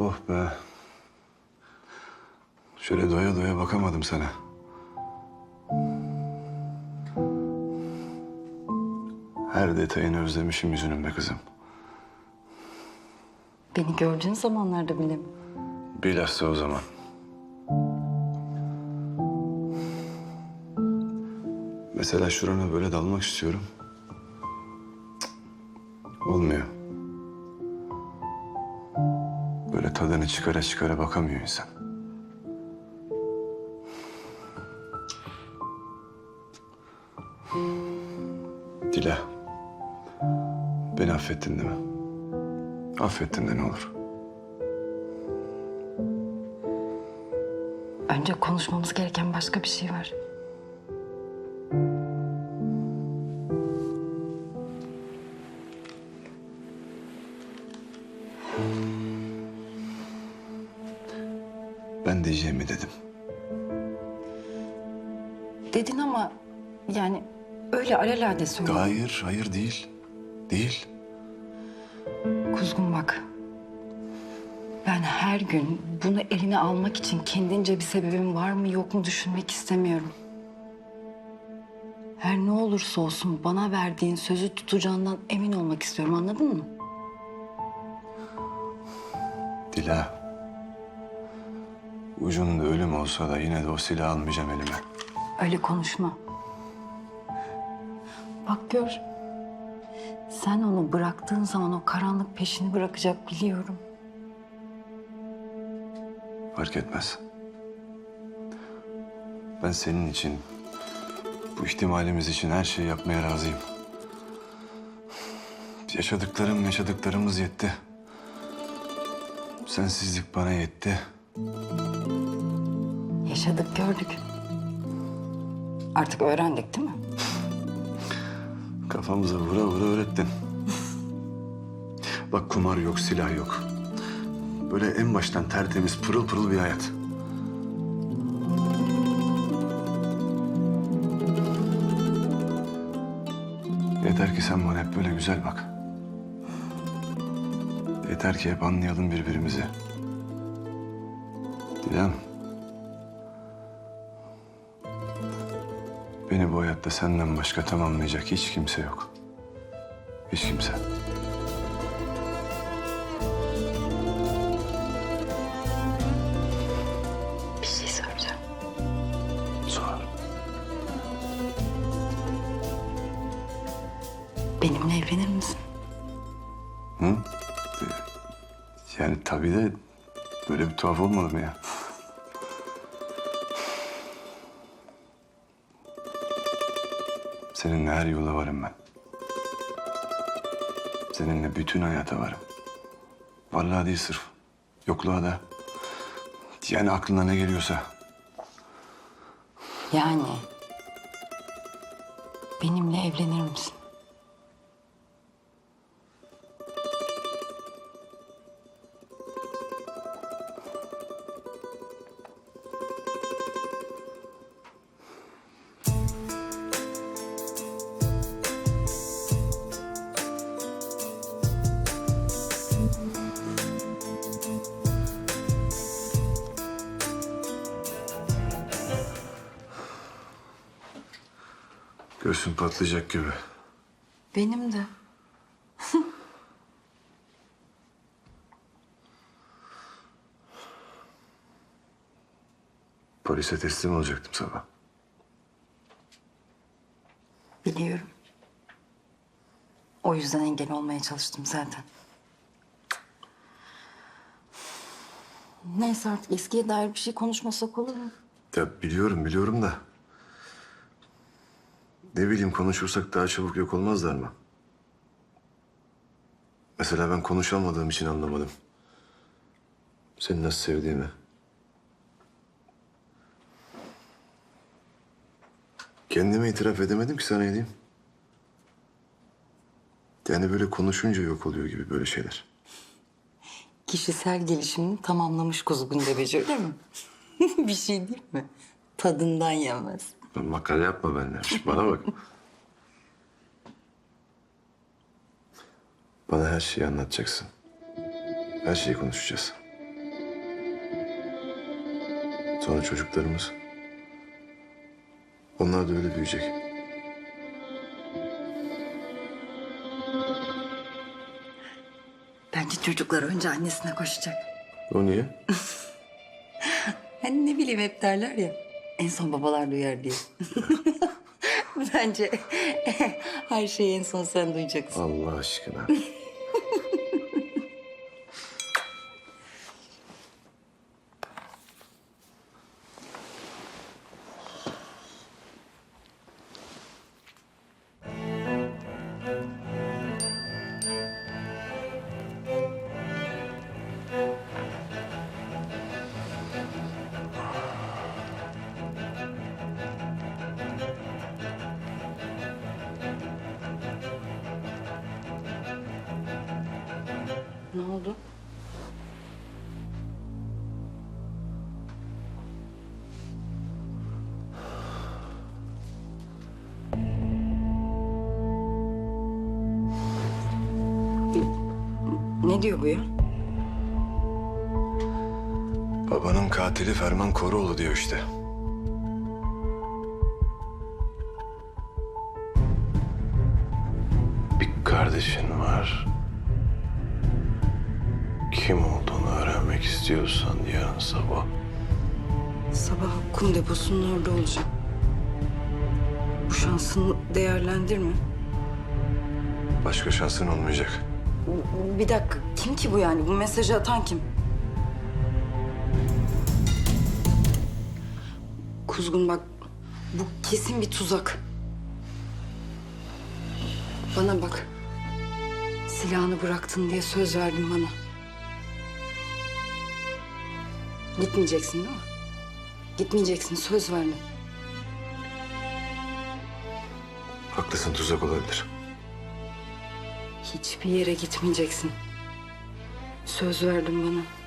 Oh be. Şöyle doya doya bakamadım sana. Her detayını özlemişim yüzünün be kızım. Beni gördüğün zamanlarda bile mi? Bilhassa o zaman. Mesela şurana böyle dalmak istiyorum. Olmuyor. Çıkara çıkara bakamıyor insan. Dila. Beni affettin değil mi? Affettin de ne olur. Önce konuşmamız gereken başka bir şey var. Öyle alelade söyledin. Hayır, hayır değil. Değil. Kuzgun bak. Ben her gün bunu eline almak için kendince bir sebebim var mı yok mu düşünmek istemiyorum. Her ne olursa olsun bana verdiğin sözü tutacağından emin olmak istiyorum anladın mı? Dila. Ucunda ölüm olsa da yine de o silahı almayacağım elime. Öyle konuşma. Bak gör. Sen onu bıraktığın zaman o karanlık peşini bırakacak biliyorum. Fark etmez. Ben senin için, bu ihtimalimiz için her şeyi yapmaya razıyım. Yaşadıklarım, yaşadıklarımız yetti. Sensizlik bana yetti. Yaşadık gördük. Artık öğrendik değil mi? Kafamıza vura vura öğrettin. Bak kumar yok, silah yok. Böyle en baştan tertemiz, pırıl pırıl bir hayat. Yeter ki sen bana hep böyle güzel bak. Yeter ki hep anlayalım birbirimizi. Dilan. Hayatta senden başka tamamlayacak hiç kimse yok. Hiç kimse. Varım ben. Seninle bütün hayata varım. Vallahi değil sırf. Yokluğa da. Yani aklına ne geliyorsa. Yani benimle evlenir misin? Patlayacak gibi. Benim de. Polise teslim olacaktım sabah. Biliyorum. O yüzden engel olmaya çalıştım zaten. Neyse artık eskiye dair bir şey konuşmasak olur mu? Ya biliyorum biliyorum da. Ne bileyim konuşursak daha çabuk yok olmazlar mı? Mesela ben konuşamadığım için anlamadım. Seni nasıl sevdiğimi. Kendime itiraf edemedim ki sana edeyim. Yani böyle konuşunca yok oluyor gibi böyle şeyler. Kişisel gelişimini tamamlamış kuzgun deveci öyle mi? bir şey değil mi? Tadından yemez. Makale yapma benimle. Bana bak. Bana her şeyi anlatacaksın. Her şeyi konuşacağız. Sonra çocuklarımız. Onlar da öyle büyüyecek. Bence çocuklar önce annesine koşacak. O niye? Hani ne bileyim hep derler ya. En son babalar duyar diye. Bence her şeyi en son sen duyacaksın. Allah aşkına. Ne diyor bu ya? Babanın katili Ferman Koruoğlu diyor işte. Bir kardeşin var. Kim olduğunu öğrenmek istiyorsan yarın sabah Sabah kum deposunun orada olacak. Bu şansını değerlendirme. başka şansın olmayacak. Bir dakika kim ki bu yani? Bu mesajı atan kim? Kuzgun bak bu kesin bir tuzak. Bana bak. Silahını bıraktın diye söz verdin bana. Gitmeyeceksin değil mi? Gitmeyeceksin söz verdin. Haklısın tuzak olabilir. Hiçbir yere gitmeyeceksin. Söz verdin bana.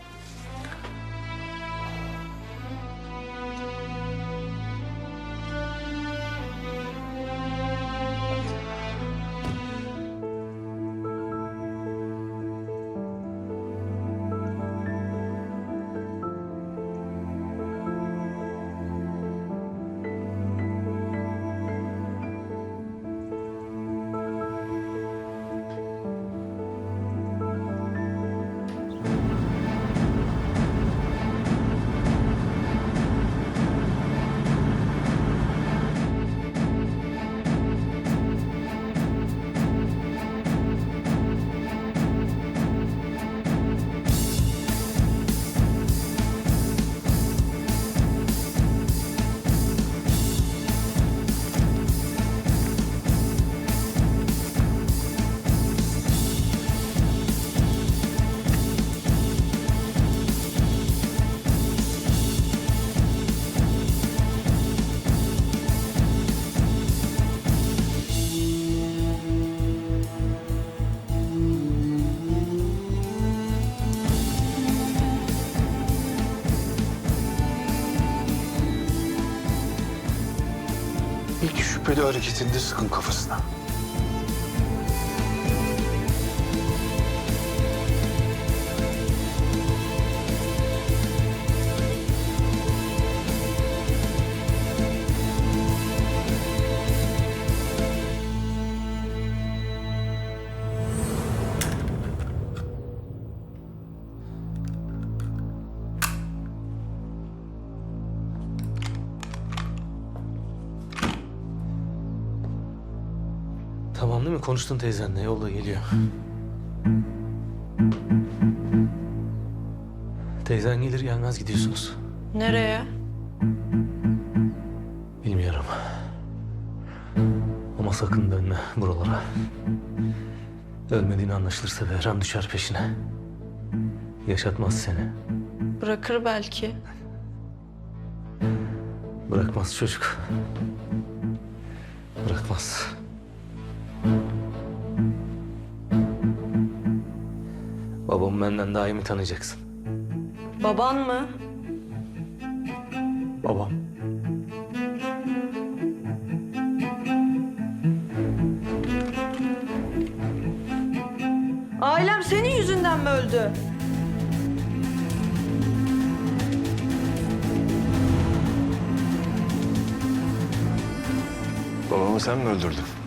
Hareketinde sıkın kafasına. Konuştun teyzenle. Yolda geliyor. Teyzen gelir gelmez gidiyorsunuz. Nereye? Bilmiyorum. Ama sakın dönme buralara. Ölmediğini anlaşılırsa Behram düşer peşine. Yaşatmaz seni. Bırakır belki. Bırakmaz çocuk. Bırakmaz. Babamı benden daha iyi mi tanıyacaksın? Baban mı? Babam. Ailem senin yüzünden mi öldü? Babamı sen mi öldürdün?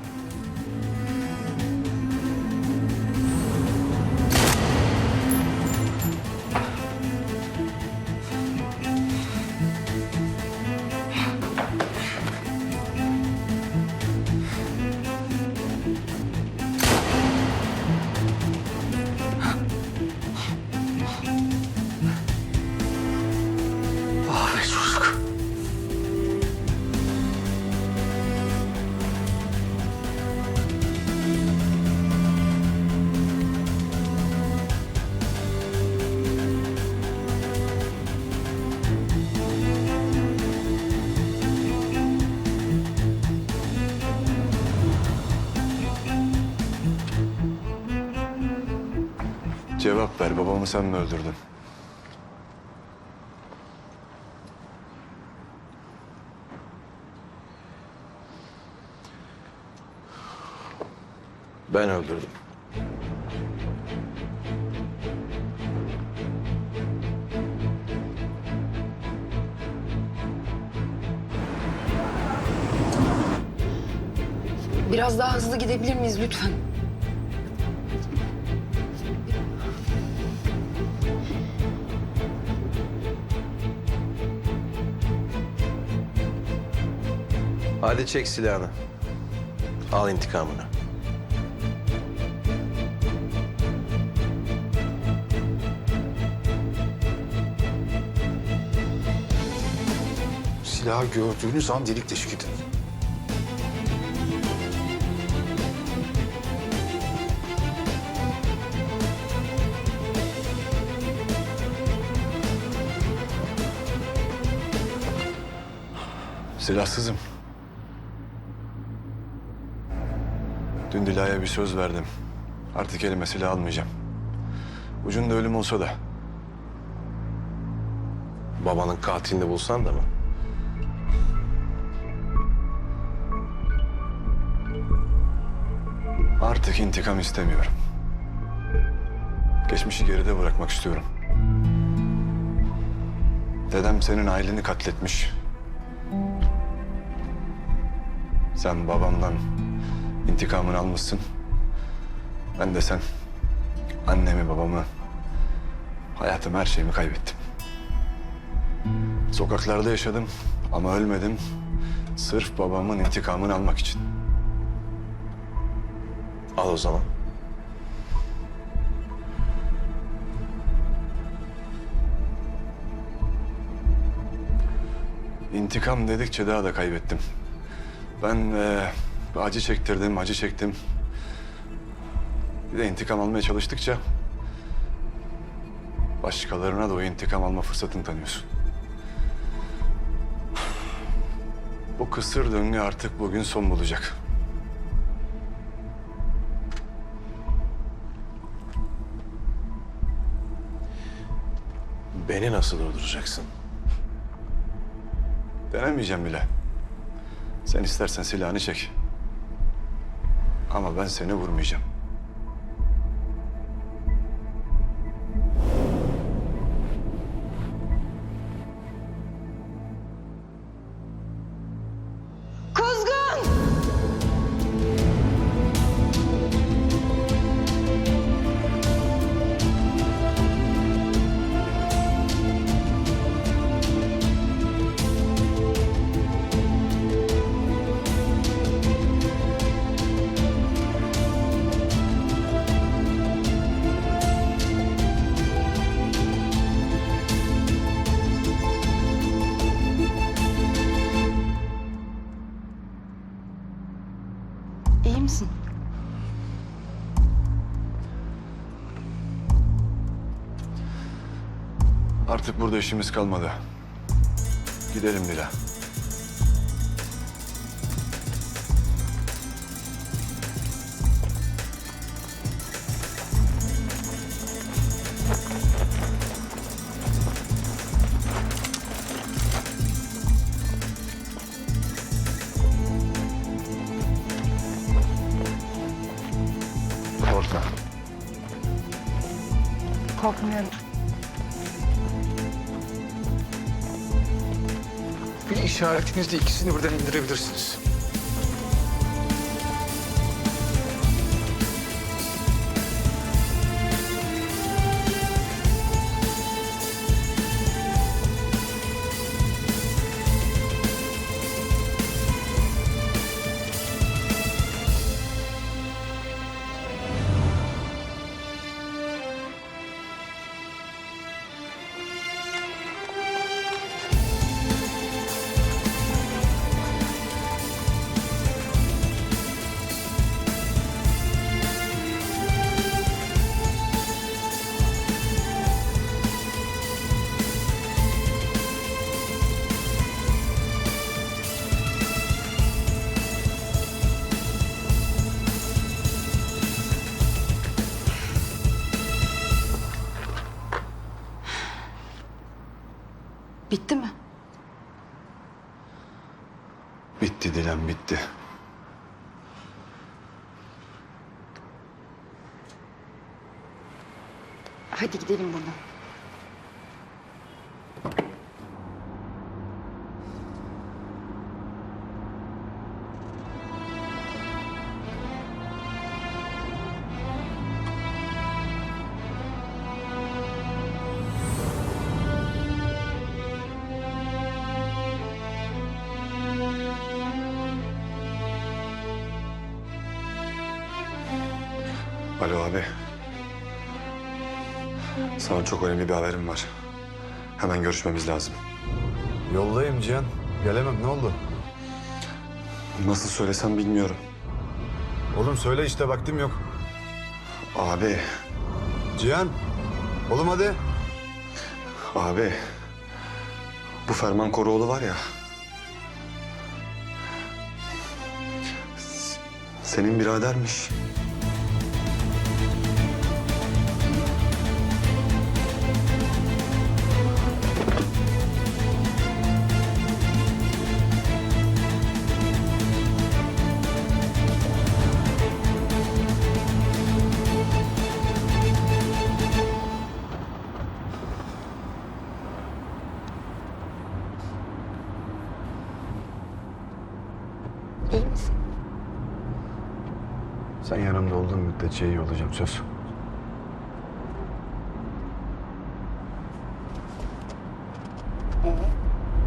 Babamı sen mi öldürdün? Ben öldürdüm. Biraz daha hızlı gidebilir miyiz lütfen? Hadi çek silahını. Al intikamını. Silahı gördüğünüz an delik deşik edin. Silahsızım. Dün Dila'ya bir söz verdim. Artık elime silah almayacağım. Ucunda ölüm olsa da. Babanın katilini bulsan da mı? Artık intikam istemiyorum. Geçmişi geride bırakmak istiyorum. Dedem senin aileni katletmiş. Sen babamdan intikamını almışsın. Ben de sen annemi, babamı, hayatımı, her şeyimi kaybettim. Sokaklarda yaşadım ama ölmedim. Sırf babamın intikamını almak için. Al o zaman. İntikam dedikçe daha da kaybettim. Ben eee, acı çektirdim, acı çektim. Bir de intikam almaya çalıştıkça... ...başkalarına da o intikam alma fırsatını tanıyorsun. Bu kısır döngü artık bugün son bulacak. Beni nasıl durduracaksın? Denemeyeceğim bile. Sen istersen silahını çek. Ama ben seni vurmayacağım. İyi misin? Artık burada işimiz kalmadı. Gidelim Dila. Bir işaretinizle ikisini birden indirebilirsiniz. Bitti mi? Bitti Dilan bitti. Hadi gidelim buradan. Önemli bir haberim var. Hemen görüşmemiz lazım. Yoldayım Cihan. Gelemem ne oldu? Nasıl söylesem bilmiyorum. Oğlum söyle işte vaktim yok. Abi, Cihan. Oğlum hadi. abi. Bu Ferman Koroğlu var ya. Senin biradermiş. İyi misin? Sen yanımda olduğun müddetçe iyi olacağım söz.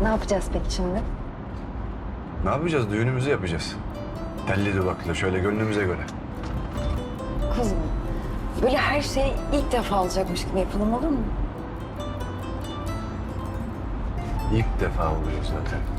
Ne yapacağız peki şimdi? Ne yapacağız? Düğünümüzü yapacağız. Telli duvaklı şöyle gönlümüze göre. Kuzum, böyle her şey ilk defa olacakmış gibi yapalım olur mu? İlk defa oluyor zaten.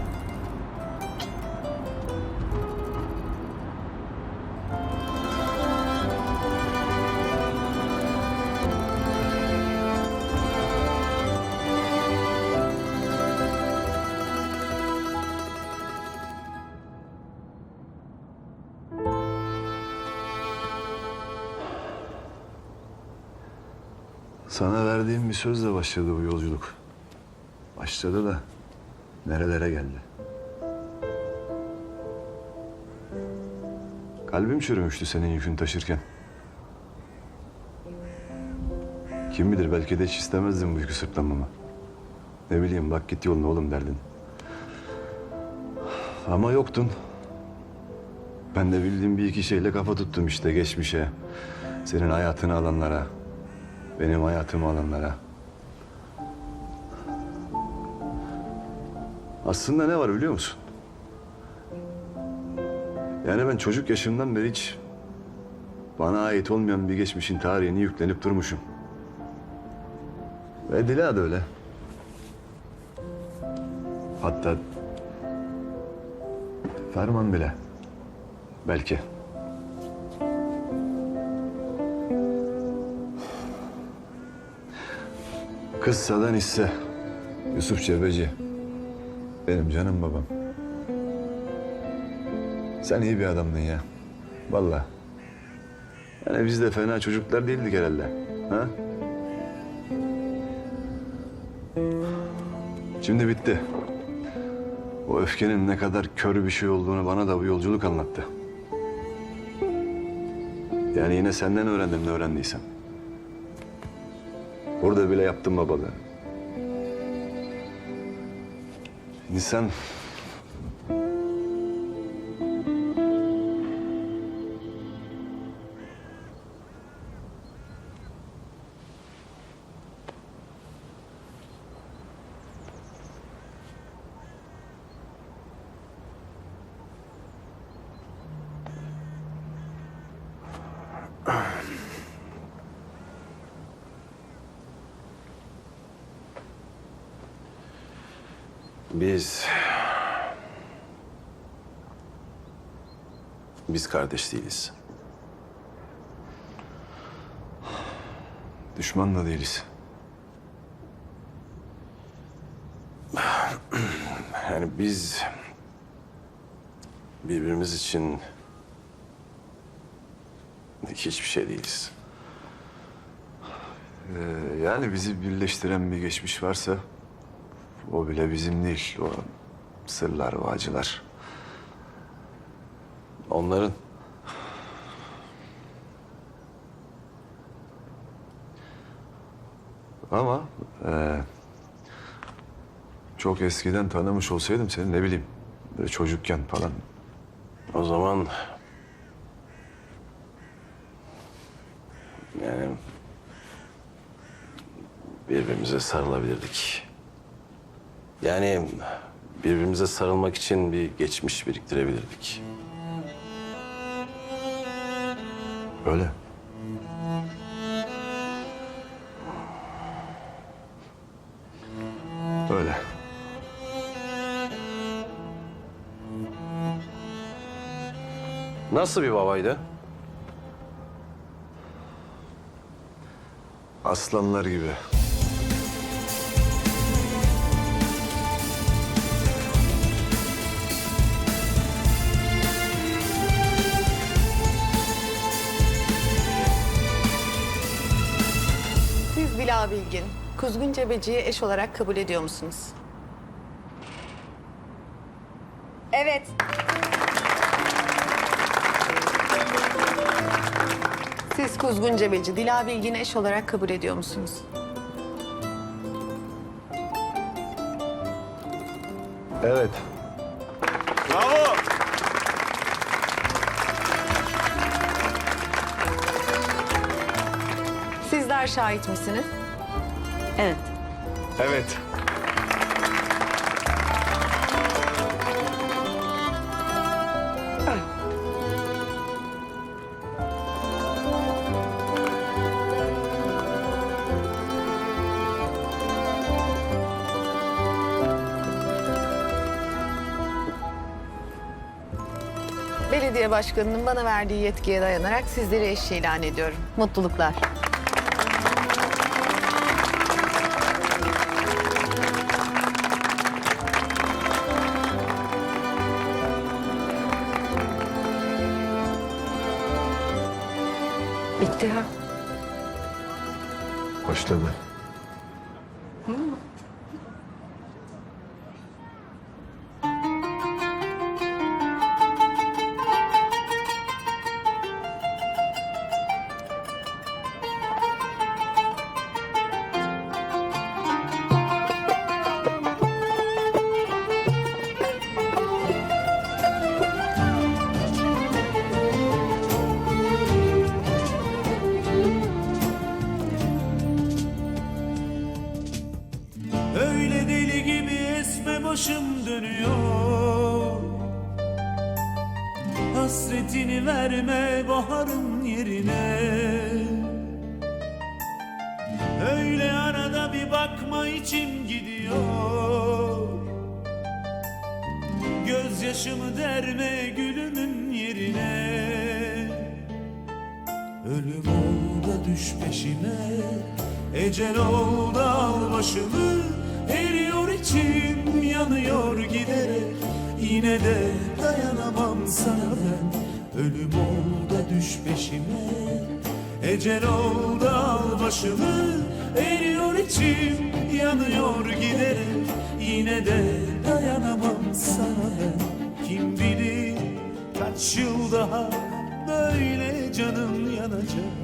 Sana verdiğim bir sözle başladı bu yolculuk. Başladı da nerelere geldi. Kalbim çürümüştü senin yükünü taşırken. Kim bilir belki de hiç istemezdim bu yükü sırtlanmamı. Ne bileyim bak git yoluna oğlum derdin. Ama yoktun. Ben de bildiğim bir iki şeyle kafa tuttum işte geçmişe. Senin hayatını alanlara. Benim hayatımı alanlara. Aslında ne var biliyor musun? Yani ben çocuk yaşımdan beri hiç bana ait olmayan bir geçmişin tarihini yüklenip durmuşum. Ve Dila da öyle. Hatta Ferman bile. Belki. Kıssadan hisse. Yusuf Cebeci. Benim canım babam. Sen iyi bir adamdın ya. Vallahi. Yani biz de fena çocuklar değildik herhalde. Ha? Şimdi bitti. O öfkenin ne kadar kör bir şey olduğunu bana da bu yolculuk anlattı. Yani yine senden öğrendim ne öğrendiysem. Burada bile yaptım babalığı. İnsan Biz kardeş değiliz. düşman da değiliz. Yani biz... Birbirimiz için... Hiçbir şey değiliz. Ee, yani bizi birleştiren bir geçmiş varsa o bile bizim değil. O sırlar, o acılar. Onların Ama e, çok eskiden tanımış olsaydım seni ne bileyim böyle çocukken falan o zaman yani birbirimize sarılabilirdik. Yani birbirimize sarılmak için bir geçmiş biriktirebilirdik. Öyle. Öyle. Nasıl bir babaydı? Aslanlar gibi. Kuzgun Cebeci'yi eş olarak kabul ediyor musunuz? Evet. Siz Kuzgun Cebeci, Dila Bilgin'i eş olarak kabul ediyor musunuz? Evet. Sizler şahit misiniz? Evet. Evet. Belediye başkanının bana verdiği yetkiye dayanarak sizleri eş ilan ediyorum. Mutluluklar. Bitti ha. Başladı. Başım dönüyor. Hasretini verme baharın yerine. Öyle arada bir bakma içim gidiyor. Gözyaşımı derme gülümün yerine. Ölüm ol da düş peşime Ecel ol da al başımı içim yanıyor giderek. Yine de dayanamam sana ben. Ölüm ol da düş peşime. Ecel ol da al başımı. Eriyor içim yanıyor giderek. Yine de dayanamam sana ben. Kim bilir kaç yıl daha Böyle canım yanacak.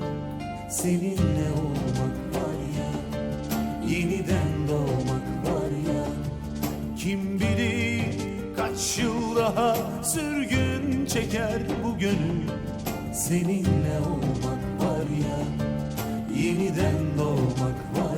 Seninle olmak var ya Yeniden Kim bilir kaç yıl daha Sürgün çeker bu gönül? Seninle olmak var ya Yeniden doğmak var